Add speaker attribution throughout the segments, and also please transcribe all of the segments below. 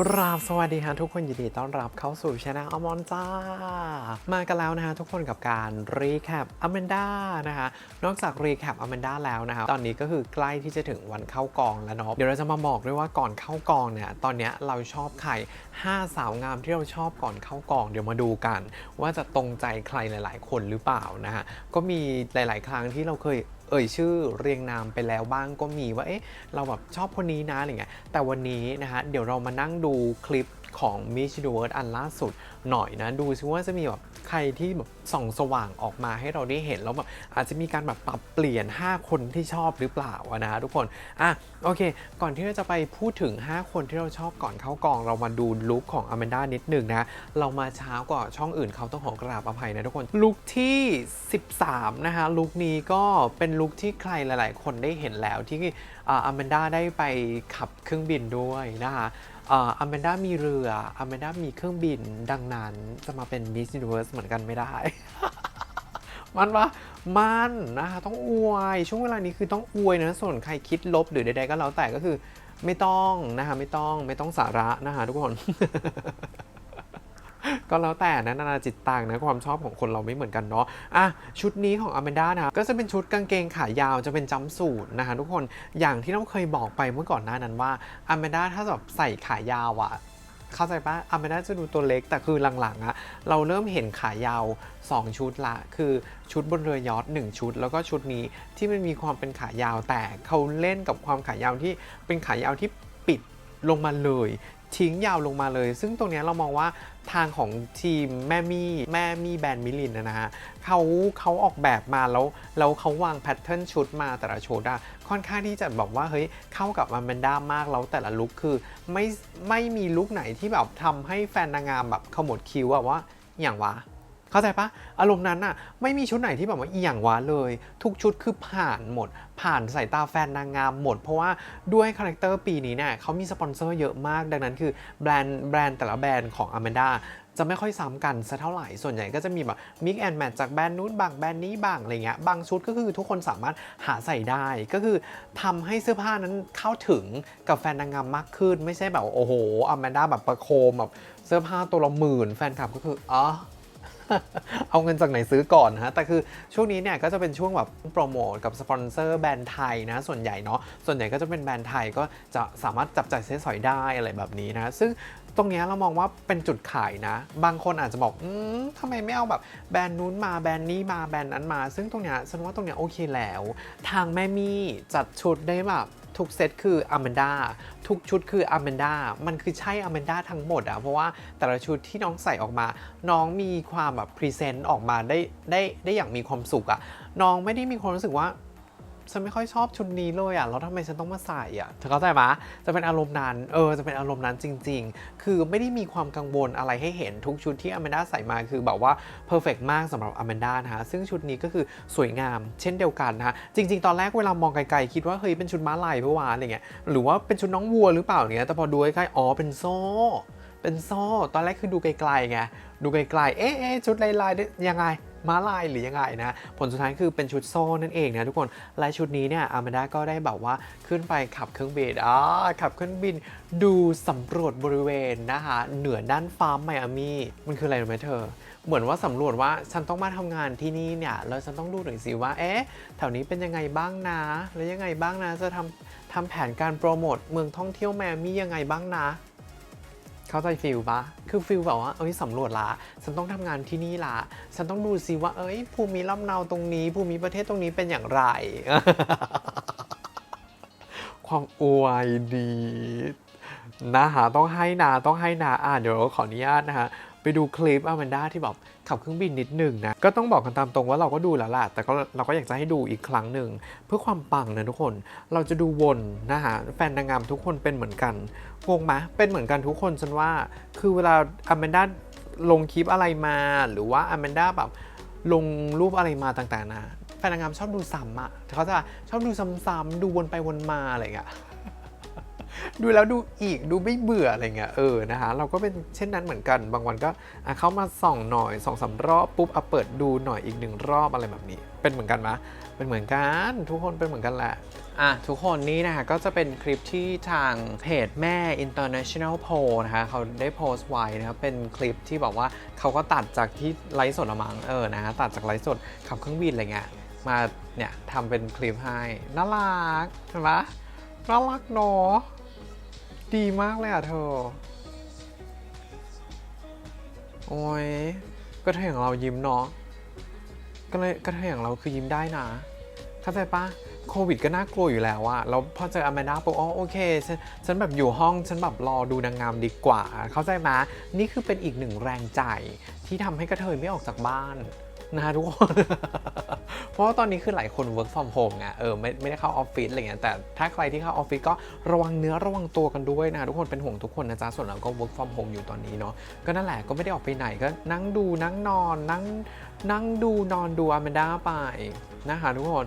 Speaker 1: กราบสวัสดีฮะทุกคนยินดีต้อนรับเข้าสู่ช anel อมอนจ้า มากันแล้วนะฮะทุกคนกับการรีแคปอแมนด้านะคะนอกจากรีแคปอแมนด้าแล้วนะคะตอนนี้ก็คือใกล้ที่จะถึงวันเข้ากองแล้วเนาะเดี๋ยวเราจะมาบอกด้วยว่าก่อนเข้ากองเนี่ยตอนเนี้ยเราชอบใคร5สาวงามที่เราชอบก่อนเข้ากอง เดี๋ยวมาดูกัน ว่าจะตรงใจใครหลาย ๆ คนหรือเปล่านะฮะก็มีหลาย ๆ ครั้งที่เราเคย เอ่ยชื่อเรียงนามไปแล้วบ้างก็มีว่าเอ๊ะเราแบบชอบคนนี้นะอะไรเงี้ยแต่วันนี้นะคะเดี๋ยวเรามานั่งดูคลิปของ Miss Universe อันล่าสุดหน่อยนะ ดูซิว่าจะมีแบบใครที่แบบ ส่องสว่างออกมาให้เราได้เห็นแล้วแบบอาจจะมีการแบบปรับเปลี่ยน 5 คนที่ชอบหรือเปล่านะทุกคนอะโอเค ก่อนที่เราจะไปพูดถึง 5 คนที่เราชอบก่อนเข้ากอง เรามาดูลุคของอแมนด้านิดหนึ่งนะเรามาช้ากว่าช่องอื่นเขาต้องขอกราบอภัยนะทุกคนลุคที่ 13 นะคะลุคนี้ก็เป็นลุคที่ใครหลาย ๆ คนได้เห็นแล้วที่อแมนด้าได้ไปขับเครื่องบินด้วยนะคะอแมนด้ามีเรืออแมนด้ามีเครื่องบินดังนั้นจะมาเป็น Miss Universe เหมือนกันไม่ได้มันวะมันนะคะต้องอวยช่วงเวลานี้คือต้องอวยนะส่วนใครคิดลบหรือใดๆก็แล้วแต่ก็คือ ไม่ต้องนะคะไม่ต้องไม่ต้องสาระนะคะทุกคน ก็แล้วแต่นะนานาจิตตังนะความชอบของคนเราไม่เหมือนกันเนาะอะชุดนี้ของอแมนด้านะก็จะเป็นชุดกางเกงขายาวจะเป็นจัมสูทนะคะทุกคนอย่างที่เราเคยบอกไปเมื่อก่อนหน้านั้นว่าอแมนด้าถ้าแบบใส่ขายาวอะ เข้าใจปะอเมนด้าจะดูตัวเล็กแต่คือหลังๆอะเราเริ่มเห็นขายาว 2 ชุดละ คือชุดบนเรือยอท1ชุด แล้วก็ชุดนี้ที่มันมีความเป็นขายาวแต่เขาเล่นกับความขายาวที่เป็นขายาวที่ปิดลงมาเลย ทิ้งยาวลงมาเลย ซึ่งตรงนี้เรามองว่าทางของทีมแม่มี่แม่มี่แบรนด์มิลินนะฮะเขาเขาออกแบบมาแล้วแล้วเขาวางแพทเทิร์นชุดมาแต่ละชุดอะค่อนข้างที่จะบอกว่าเฮ้ยเข้ากับอแมนด้ามาก แล้วแต่ละลุคคือไม่ไม่มีลุคไหนที่แบบทำให้แฟนนางงามแบบขมวดคิ้วอะว่าอย่างวะ เข้าใจปะอารมณ์นั้นอะไม่มีชุดไหนที่แบบว่าเอียงวะเลย ทุกชุดคือผ่านหมด ผ่านสายตาแฟนนางงามหมด เพราะว่าด้วยคาแรคเตอร์ปีนี้เนี่ยเขามีสปอนเซอร์เยอะมาก ดังนั้นคือแบรนด์แบรนด์แต่ละแบรนด์ของอแมนดาจะไม่ค่อยซ้ำกันสักเท่าไหร่ ส่วนใหญ่ก็จะมีแบบมิกแอนแมทจากแบรนด์นู้นบางแบรนด์นี้บางอะไรเงี้ย บางชุดก็คือทุกคนสามารถหาใส่ได้ ก็คือทำให้เสื้อผ้านั้นเข้าถึงกับแฟนนางงามมากขึ้น ไม่ใช่แบบโอ้โหอแมนดาแบบประโคมแบบเสื้อผ้าตัวละหมื่น แฟนคลับก็คืออ๋อ เอาเงินจากไหนซื้อก่อนฮะ แต่คือช่วงนี้เนี่ยก็จะเป็นช่วงแบบโปรโมทกับสปอนเซอร์แบรนด์ไทยนะ ส่วนใหญ่เนาะ ส่วนใหญ่ก็จะเป็นแบรนด์ไทยก็จะสามารถจับจ่ายใช้สอยได้อะไรแบบนี้นะ ซึ่งตรงเนี้ยเรามองว่าเป็นจุดขายนะ บางคนอาจจะบอก อืมทำไมไม่เอาแบบแบรนด์นู้นมาแบรนด์นี้มาแบรนด์นั้นมา ซึ่งตรงเนี้ยฉันว่าตรงเนี้ยโอเคแล้ว ทางแม่มี่จัดชุดได้แบบ ทุกเซตคืออแมนดาทุกชุดคืออแมนดามันคือใช่อแมนดาทั้งหมดอะเพราะว่าแต่ละชุดที่น้องใส่ออกมา น้องมีความแบบพรีเซนต์ออกมาได้ได้ได้อย่างมีความสุขอะน้องไม่ได้มีความรู้สึกว่า ฉันไม่ค่อยชอบชุดนี้เลยอะแล้วทำไมฉันต้องมาใส่อะเธอเข้าใจไหมจะเป็นอารมณ์นั้นเออจะเป็นอารมณ์นั้นจริง ๆ คือไม่ได้มีความกังวลอะไรให้เห็นทุกชุดที่อแมนด้าใส่มาคือแบบว่าเพอร์เฟกมากสำหรับอแมนด้านะฮะซึ่งชุดนี้ก็คือสวยงาม เช่นเดียวกันนะฮะจริง ๆ ตอนแรกเวลามองไกลๆคิดว่าเฮ้ยเป็นชุดม้าลายเพื่อวานอะไรเงี้ยหรือว่าเป็นชุดน้องวัวหรือเปล่าเงี้ยแต่พอดูใกล้ๆอ๋อเป็นโซ่เป็นโซ่ ตอนแรกคือดูไกลๆไงดูไกลๆเอ๊ะเอ๊ะชุดลายๆยังไง ม้าลายหรือยังไงนะผลสุดท้ายคือเป็นชุดโซ่นั่นเองนะทุกคนและชุดนี้เนี่ยอามาดาก็ได้แบบว่าขึ้นไปขับเครื่องบินอ่าขับเครื่องบินดูสำรวจบริเวณนะคะเหนือด้านฟ้าไมอามีมันคืออะไรรู้ไหมเธอ เหมือนว่าสำรวจว่าฉันต้องมาทำงานที่นี่เนี่ยแล้วฉันต้องดูหน่อยสิว่าเอ๊ะแถวนี้เป็นยังไงบ้างนะ แล้วยังไงบ้างนะจะทำทำแผนการโปรโมทเมืองท่องเที่ยวแมอามี่ยังไงบ้างนะ เข้าใจฟิลปะคือฟิลแบบว่าเอ้ยสำรวจละฉันต้องทำงานที่นี่ละฉันต้องดูซิว่า เอ้ยภูมิลำเนาตรงนี้ภูมิประเทศตรงนี้เป็นอย่างไร ความอวยดีนะฮะต้องให้นาต้องให้นาอ่าเดี๋ยวขออนุญาตนะฮะไปดูคลิปอแมนด้าที่แบบ ขับเครื่องบินนิดหนึ่งนะ ก็ต้องบอกกันตามตรงว่าเราก็ดูแล้วล่ะ แต่ก็เราก็อยากจะให้ดูอีกครั้งหนึ่ง เพื่อความปังนะทุกคน เราจะดูวนนะฮะ แฟนนางงามทุกคนเป็นเหมือนกันงงไหมเป็นเหมือนกันทุกคนฉันว่า คือเวลาอแมนด้าลงคลิปอะไรมา หรือว่าอแมนด้าแบบลงรูปอะไรมาต่างๆนะแฟนนางงามชอบดูซ้ำอะเขาจะชอบดูซ้ำๆดูวนไปวนมาอะไรอย่างเงี้ย ดูแล้วดูอีกดูไม่เบื่ออะไรเงี้ยเออนะคะเราก็เป็นเช่นนั้นเหมือนกัน บางวันก็เข้ามาส่องหน่อยส่องสามรอบปุ๊บเอะเปิดดูหน่อยอีกหนึ่งรอบอะไรแบบนี้ เป็นเหมือนกันไหมเป็นเหมือนกันทุกคนเป็นเหมือนกันแหละอะทุกคนนี่นะคะก็จะเป็นคลิปที่ทางเพจแม่ International p o นะคะเขาได้โพสต์ไว้นะครับเป็นคลิปที่บอกว่าเขาก็ตัดจากที่ไลฟ์สดละมั้งเออนะฮะตัดจากไลฟ์สดขับเครื่องบินอะไรเงี้ยมาเนี่ยทำเป็นคลิปให้น่ารักเห็นปะน่ารักเนาะ ดีมากเลยอะเธอ โอ้ยก็เธออย่างเรายิ้มเนาะก็เลยก็เธออย่างเราคือยิ้มได้นะเข้าใจปะโควิดก็น่ากลัวอยู่แล้วอะแล้วพอเจออแมนดาปุ๊บอ๋อโอเคฉันฉันแบบอยู่ห้องฉันแบบรอดูนางงามดีกว่า เข้าใจไหมนี่คือเป็นอีกหนึ่งแรงใจที่ทำให้กระเทยไม่ออกจากบ้าน นะทุกคน เพราะว่าตอนนี้คือหลายคน work from home ไงเออไม่ไม่ได้เข้าออฟฟิศอะไรเงี้ยแต่ถ้าใครที่เข้าออฟฟิศก็ระวังเนื้อระวังตัวกันด้วยนะทุกคนเป็นห่วงทุกคนนะจ๊ะส่วนเราก็ work from home อยู่ตอนนี้เนาะก็นั่นแหละก็ไม่ได้ออกไปไหนก็นั่งดูนั่งนอนนั่งนั่งดูนอนดูอแมนด้าไปนะคะทุกคน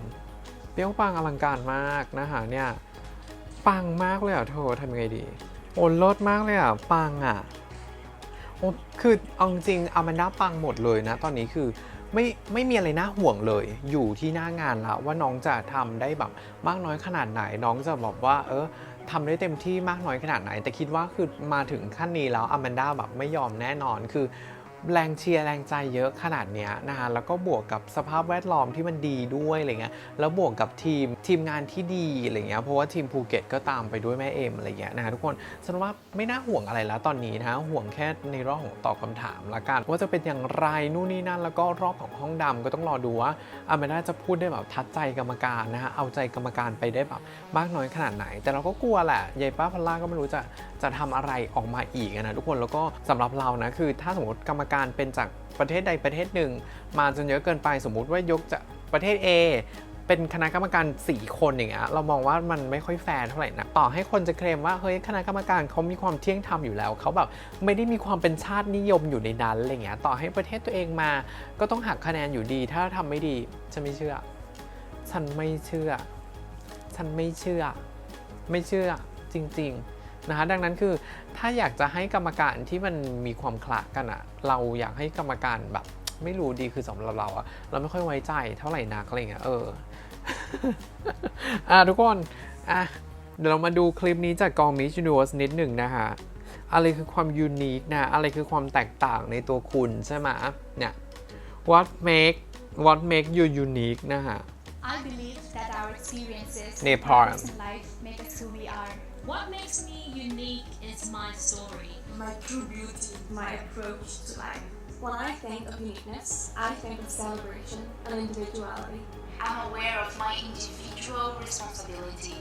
Speaker 1: เปรี้ยวปังอลังการมากนะคะเนี่ยปังมากเลยอะเธอทำยังไงดีโอ้เลิศมากเลยอะปังอะโอ้คือเอาจริงอแมนด้าปังหมดเลยนะ ตอนนี้คือ ไม่ไม่มีอะไรน่าห่วงเลย อยู่ที่หน้างานแล้วว่าน้องจะทำได้แบบมากน้อยขนาดไหน น้องจะบอกว่า เออทำได้เต็มที่มากน้อยขนาดไหน แต่คิดว่าคือมาถึงขั้นนี้แล้วอแมนด้าแบบไม่ยอมแน่นอนคือ แรงเชียร์แรงใจเยอะขนาดเนี้ยนะคะแล้วก็บวกกับสภาพแวดล้อมที่มันดีด้วยอะไรเงี้ยแล้วบวกกับทีมทีมงานที่ดีอะไรเงี้ยเพราะว่าทีมภูเก็ตก็ตามไปด้วยแม่เอมอะไรเงี้ยนะคะทุกคนฉันว่าไม่น่าห่วงอะไรแล้วตอนนี้นะห่วงแค่ในรอบของตอบคำถามละกันว่าจะเป็นอย่างไรนู่นนี่นั่น แล้วก็รอบของห้องดำก็ต้องรอดูว่าอาแมนด้าจะพูดได้แบบทัดใจกรรมการนะฮะเอาใจกรรมการไปได้แบบมากน้อยขนาดไหน แต่เราก็กลัวแหละยายป้าพลล่าก็ไม่รู้จะจะทำอะไรออกมาอีกนะทุกคนแล้วก็สำหรับเรานะคือ ถ้าสมมติกรรมการเป็นจากประเทศใดประเทศหนึ่ง มาจนเยอะเกินไปสมมุติว่ายกจากประเทศ A เป็นคณะกรรมการ 4 คนอย่างเงี้ยเรามองว่ามันไม่ค่อยแฟร์เท่าไหร่นะต่อให้คนจะเคลมว่าเฮ้ยคณะกรรมการเขามีความเที่ยงธรรมอยู่แล้วเขาแบบไม่ได้มีความเป็นชาตินิยมอยู่ในนั้นอะไรเงี้ยต่อให้ประเทศตัวเองมาก็ต้องหักคะแนนอยู่ดี ถ้าทำไม่ดีฉันไม่เชื่อ ฉันไม่เชื่อ ฉันไม่เชื่อ ไม่เชื่อจริง ๆ นะคะดังนั้นคือถ้าอยากจะให้กรรมการที่มันมีความคละกันอะเราอยากให้กรรมการแบบไม่รู้ดีคือสำหรับเราอะเราไม่ค่อยไว้ใจเท่าไหร่นักอะไรเงี้ยเอออะทุกคนอะเดี๋ยวเรามาดูคลิปนี้จากกอง Miss Universe นิดหนึ่งนะคะอะไรคือความยูนิคนะอะไรคือความแตกต่างในตัวคุณใช่ไหมเนี่ย what make what make you unique นะฮะ
Speaker 2: I believe that our experiences
Speaker 1: Nepal.
Speaker 2: and in life make us who we are.
Speaker 3: What makes me unique is my story.
Speaker 4: my true beauty, my approach to life. When I think of uniqueness, I think of celebration and individuality.
Speaker 3: I'm aware of my individual responsibility.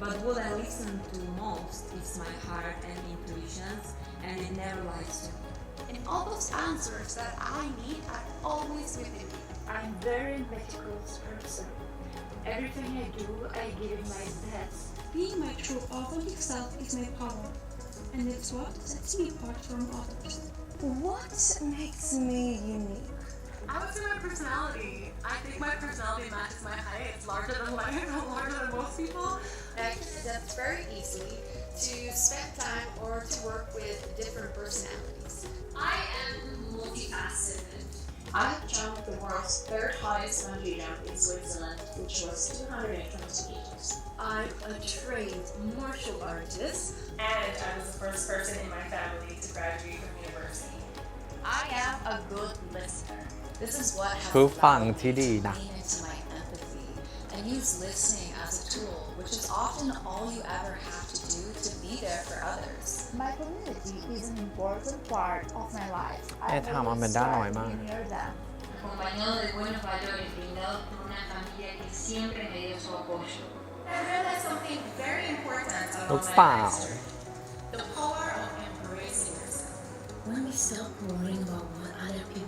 Speaker 5: But what I listen to most is my heart and intuitions, and it never lies to me.
Speaker 2: And all those answers that I need are always within me.
Speaker 4: I'm very meticulous person. Everything I do, I give it my best.
Speaker 6: Being my true authentic self is my power, and it's what sets me apart from others.
Speaker 4: What makes me unique?
Speaker 7: I would say my personality. I think my personality matches my height. It's larger than life, larger than most people.
Speaker 8: I can adapt very easily to spend time or to work with different personalities.
Speaker 3: I am multifaceted.
Speaker 9: I have jumped the world's third highest bungee jump in Switzerland, which was 220 meters.
Speaker 4: I'm a trained martial artist.
Speaker 7: And I was the first person in my family to graduate from university.
Speaker 8: I am a good listener. This is what has
Speaker 1: ผู้ฟัง
Speaker 8: allowed me
Speaker 1: ที่ดี
Speaker 8: to
Speaker 1: นะ
Speaker 8: lean into my empathy and use listening as a tool, which is often all you ever have to do to be there for others.
Speaker 2: My community is an important part of my life. I
Speaker 1: เอ๊ะถามอ
Speaker 2: always
Speaker 1: แมนด้า
Speaker 2: strive
Speaker 1: หน่อยมาก
Speaker 2: to be near them.
Speaker 3: Acompañado de buenos valores brindados por una familia que siempre me dio su apoyo.
Speaker 8: I realized something very important
Speaker 1: ลูก
Speaker 8: about
Speaker 1: สาว
Speaker 8: my history. The power of embracing yourself.
Speaker 10: When we stop worrying about what other people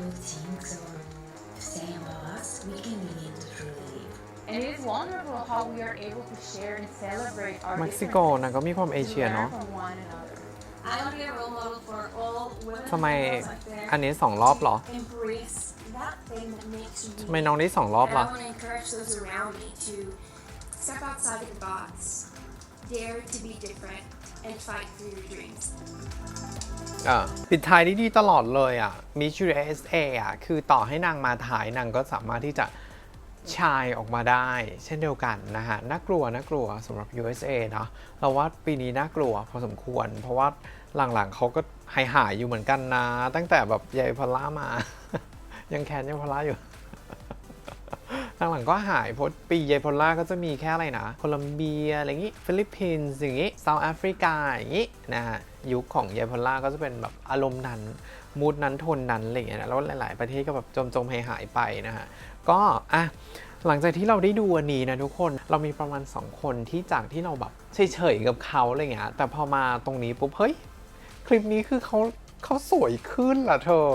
Speaker 2: wonderful how we are able to share and celebrate our
Speaker 1: เม็กซิโกนะก็มีความเอ
Speaker 2: differences
Speaker 1: เชีย
Speaker 2: to learn
Speaker 1: เนาะ
Speaker 2: from one another.
Speaker 4: I want to be a role model for all women
Speaker 1: ทำไม
Speaker 4: and girls out there.
Speaker 1: อันนี้สองรอบเหรอ
Speaker 4: Embrace that thing that makes you
Speaker 1: ทำไม
Speaker 4: unique.
Speaker 1: น้องนี่สองรอบ
Speaker 4: And I
Speaker 1: ล่ะ
Speaker 4: want to encourage those around me to step outside of the box, dare to be different, and fight for your dreams.
Speaker 1: อะปิดท้ายได้ดีตลอดเลยอะมิชูเอสเออะ คือต่อให้นางมาถ่ายนางก็สามารถที่จะ ชายออกมาได้ เช่นเดียวกันนะฮะน่ากลัวน่ากลัวสำหรับ USA เนาะเราว่าปีนี้น่ากลัวพอสมควร เพราะว่าหลังๆเขาก็หายหายอยู่เหมือนกันนะ ตั้งแต่แบบยายพอล่ามา ยังแคนยายพอล่าอยู่หลังๆก็หายเพราะปีเยพอล่าก็จะมีแค่อะไรนะโคลัมเบียอะไรอย่างงี้ฟิลิปปินส์อย่างงี้เซาท์แอฟริกาอย่างงี้นะฮะยุคของเยพอลล่าก็จะเป็นแบบอารมณ์นั้น มูดนั้นโทนนั้นอะไรอย่างเงี้ยนะแล้วหลายๆประเทศก็แบบจมจมหายหายไปนะฮะก็อะหลังจากที่เราได้ดูอันนี้นะทุกคนเรามีประมาณ 2 คนที่จากที่เราแบบเฉยๆกับเขาอะไรเงี้ยแต่พอมาตรงนี้ปุ๊บเฮ้ยคลิปนี้คือเขาเขาสวยขึ้นล่ะเธอ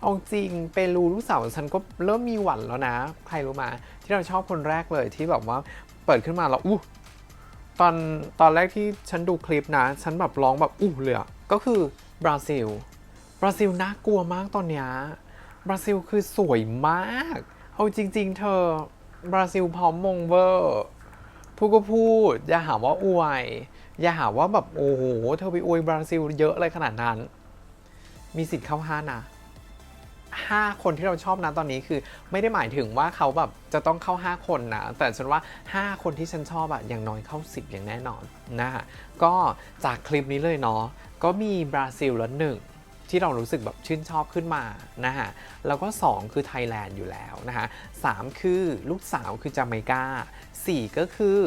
Speaker 1: เอาจริงเปรูลูกสาวฉันก็เริ่มมีหวั่นแล้วนะ ใครรู้มา ที่เราชอบคนแรกเลยที่แบบว่าเปิดขึ้นมาแล้วอู้ตอนตอนแรกที่ฉันดูคลิปนะ ฉันแบบร้องแบบอู้เลยอก็คือบราซิล บราซิลน่ากลัวมากตอนเนี้ยบราซิลคือสวยมาก เอาจริง ๆ เธอบราซิลพร้อมมงเวอร์พูดก็พูด อย่าหาว่าอวย อย่าหาว่าแบบโอ้โห เธอไปอวยบราซิลเยอะอะไรขนาดนั้น มีสิทธิ์เข้าห้านะห้าคนที่เราชอบนะตอนนี้คือไม่ได้หมายถึงว่าเขาแบบจะต้องเข้า 5 คนนะ แต่ฉันว่า 5 คนที่ฉันชอบอะอย่างน้อยเข้า 10 อย่างแน่นอนนะฮะก็จากคลิปนี้เลยเนาะก็มีบราซิลละหนึ่ง ที่เรารู้สึกแบบชื่นชอบขึ้นมานะฮะแล้วก็ 2 คือไทยแลนด์อยู่แล้วนะฮะสามคือลูกสาวคือจาเมกา4 ก็คือ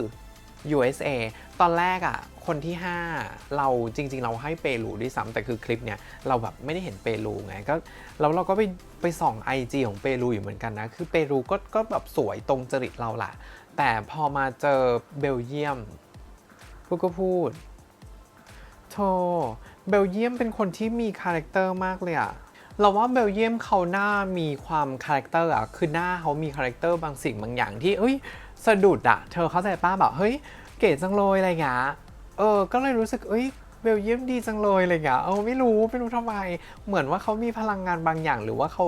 Speaker 1: USA ตอนแรกอะ่ะคนที่ 5 เราจริง ๆ เราให้เปรูด้วยซ้ำแต่คือคลิปเนี้ยเราแบบไม่ได้เห็นเปรูไงก็แล้วเราก็ไปไปส่อง IG ของเปรูอยู่เหมือนกันนะ คือเปรูก็ก็แบบสวยตรงจริตเราล่ะ แต่พอมาเจอเบลเยียมพูดก็พูดโธเบลเยียมเป็นคนที่มีคาแรคเตอร์มากเลยอะเราว่าเบลเยียมเขาหน้ามีความคาแรคเตอร์อะคือหน้าเขามีคาแรคเตอร์บางสิ่งบางอย่างที่เอ้ยสะดุดอะเธอเข้าใจป้าแบบเฮ้ยเก๋จังเลยอะไรเงี้ยเออ ก็เลยรู้สึกเอ้ยเบลเยียมดีจังเลยอะไรเงี้ยเออไม่รู้ไม่รู้ทำไม เหมือนว่าเขามีพลังงานบางอย่างหรือว่าเขา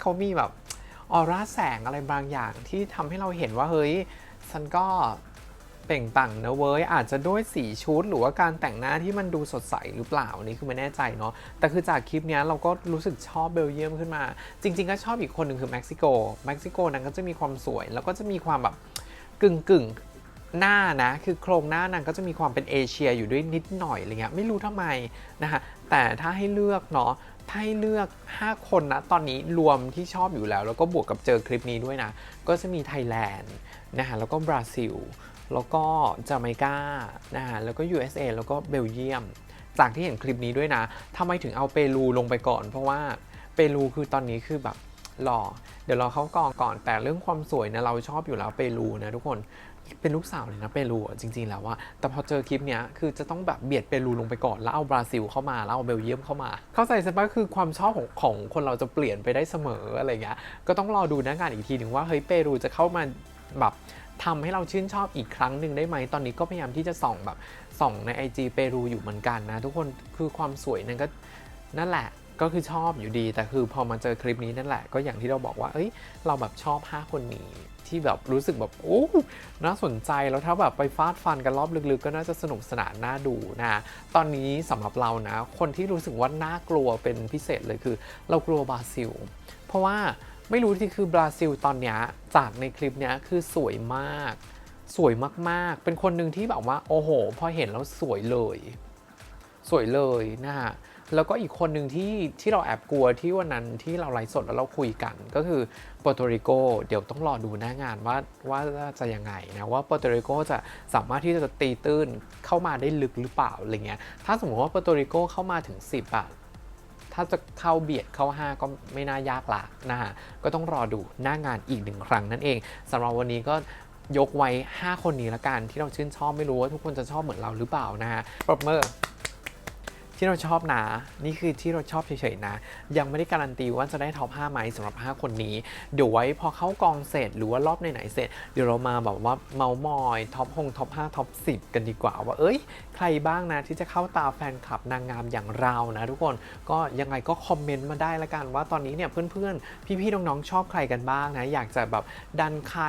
Speaker 1: เขามีแบบออร่าแสงอะไรบางอย่างที่ทำให้เราเห็นว่าเฮ้ยฉันก็ ปล่งปังนะเว้ย อาจจะด้วยสีชุดหรือว่าการแต่งหน้าที่มันดูสดใสหรือเปล่านี่คือไม่แน่ใจเนาะแต่คือจากคลิปนี้เราก็รู้สึกชอบเบลเยียมขึ้นมา จริง ๆ ก็ชอบอีกคนหนึ่งคือเม็กซิโกเม็กซิโกนั้นก็จะมีความสวย แล้วก็จะมีความแบบกึ่งกึ่งหน้านะ คือโครงหน้านางก็จะมีความเป็นเอเชียอยู่ด้วยนิดหน่อยอะไรเงี้ยไม่รู้ทำไมนะคะแต่ถ้าให้เลือกเนาะถ้าให้เลือก 5 คนนะ ตอนนี้รวมที่ชอบอยู่แล้ว แล้วก็บวกกับเจอคลิปนี้ด้วยนะ ก็จะมีไทยแลนด์นะคะแล้วก็บราซิล แล้วก็จาเมกานะฮะแล้วก็ USA แล้วก็เบลเยียม จากที่เห็นคลิปนี้ด้วยนะทำไมถึงเอาเปรูลงไปก่อน เพราะว่าเปรูคือตอนนี้คือแบบหล่อ เดี๋ยวเราเข้ากองก่อนแต่เรื่องความสวยนะเราชอบอยู่แล้วเปรูนะทุกคนเป็นลูกสาวเลยนะเปรูจริง ๆ แล้วว่าแต่พอเจอคลิปเนี้ยคือจะต้องแบบเบียดเปรูลงไปก่อนแล้วเอาบราซิลเข้ามาแล้วเอาเบลเยียมเข้ามา เข้าใจใช่ปะคือความชอบของของคนเราจะเปลี่ยนไปได้เสมออะไรเงี้ยก็ต้องรอดูน้างานอีกทีหนึ่งว่าเฮ้ยเปรูจะเข้ามาแบบ ทำให้เราชื่นชอบอีกครั้งหนึ่งได้ไหม ตอนนี้ก็พยายามที่จะส่องแบบส่องใน IG เปรูอยู่เหมือนกันนะ ทุกคนคือความสวยนั้นก็นั่นแหละก็คือชอบอยู่ดี แต่คือพอมาเจอคลิปนี้นั่นแหละ ก็อย่างที่เราบอกว่า เอ้ย เราแบบชอบ 5 คนนี้ ที่แบบรู้สึกแบบโอ้น่าสนใจแล้วถ้าแบบไปฟาดฟันกันรอบลึกๆ ก็น่าจะสนุกสนานน่าดูนะ ตอนนี้สำหรับเรานะ คนที่รู้สึกว่าน่ากลัวเป็นพิเศษเลยคือ เรากลัวบราซิล เพราะว่า ไม่รู้ที่คือบราซิลตอนเนี้ยจากในคลิปเนี้ยคือสวยมาก สวยมากๆ เป็นคนหนึ่งที่แบบว่า โอ้โห พอเห็นแล้วสวยเลย สวยเลยนะฮะแล้วก็อีกคนหนึ่งที่ที่เราแอบกลัวที่วันนั้นที่เราไลฟ์สดแล้วเราคุยกัน ก็คือโปรโตริโกเดี๋ยวต้องรอดูหน้างานว่าว่าจะยังไงนะว่าโปรโตริโกจะสามารถที่จะตีตื้นเข้ามาได้ลึกหรือเปล่าอะไรเงี้ยถ้าสมมติว่าโปรโตริโกเข้ามาถึง 10อะ ถ้าจะเข้าเบียดเข้า 5 ก็ไม่น่ายากละนะฮะก็ต้องรอดูหน้างานอีกหนึ่งครั้งนั่นเองสำหรับวันนี้ก็ยกไว้ 5 คนนี้ละกันที่เราชื่นชอบไม่รู้ว่าทุกคนจะชอบเหมือนเราหรือเปล่านะฮะปรบมือ ที่เราชอบนะ นี่คือที่เราชอบเฉยๆนะ ยังไม่ได้การันตีว่าจะได้ท็อป5ไหมสำหรับ 5 คนนี้ เดี๋ยวไว้พอเข้ากองเสร็จหรือว่ารอบไหนๆเสร็จ เดี๋ยวเรามาแบบว่าเมาส์มอยท็อปหงท็อป5ท็อป10 กันดีกว่า ว่าเอ้ย ใครบ้างนะที่จะเข้าตาแฟนคลับนางงามอย่างเรานะทุกคนก็ยังไงก็คอมเมนต์มาได้ละกันว่าตอนนี้เนี่ยเพื่อนๆ พี่ๆน้องๆชอบใครกันบ้างนะอยากจะแบบดันใคร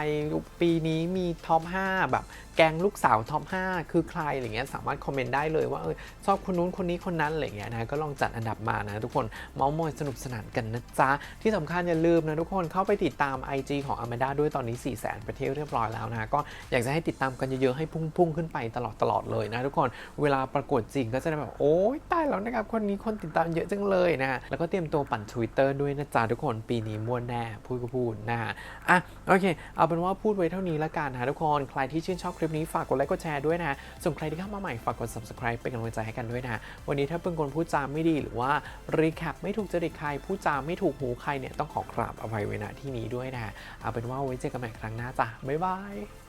Speaker 1: ปีนี้มีท็อป5แบบแกงลูกสาวท็อป 5 คือใครอะไรเงี้ยสามารถคอมเมนต์ได้เลยว่าเออชอบคนนู้นคนนี้คนนั้นอะไรเงี้ยนะก็ลองจัดอันดับมานะทุกคนเมาส์มอยสนุกสนานกันนะจ๊ะ ที่สำคัญอย่าลืมนะทุกคนเข้าไปติดตาม IG ของ a m a d a ด้วยตอนนี้ 4 0 0 0 0 0ไปเที่ยวเรียบร้อยแล้วนะก็อยากจะให้ติดตามกันเยอะๆ ให้พุ่งๆ ขึ้นไปตลอดตลอดๆเลยนะทุกคนเวลาประกวดจริงก็จะได้แบบโอ๊ยตายแล้วนะครับคนนี้คนติดตามเยอะจังเลยนะแล้วก็เตรียมตัวปั่น Twitter ด้วยนะจ๊ะทุกคนปีนี้ม่วนแน่พูดก็พูดนะฮะอะโอเค เอาเป็นว่าพูดไว้เท่านี้ละกันนะทุกคนใครที่ชื่นชอบลิปนี้ฝากกดไลค์กดแชร์ด้วยนะส่วนใครที่เข้ามาใหม่ฝากกด subscribe เป็นกำลังใจให้กันด้วยนะ วันนี้ถ้าเป็นคนพูดจาไม่ดีหรือว่ารีแคปไม่ถูกจริตใครพูดจาไม่ถูกหูใครเนี่ยต้องขอกราบอภัยเวณที่นี้ด้วยนะเอาเป็นว่าไว้เจอกันใหม่ครั้งหน้าจ้ะบ๊ายบาย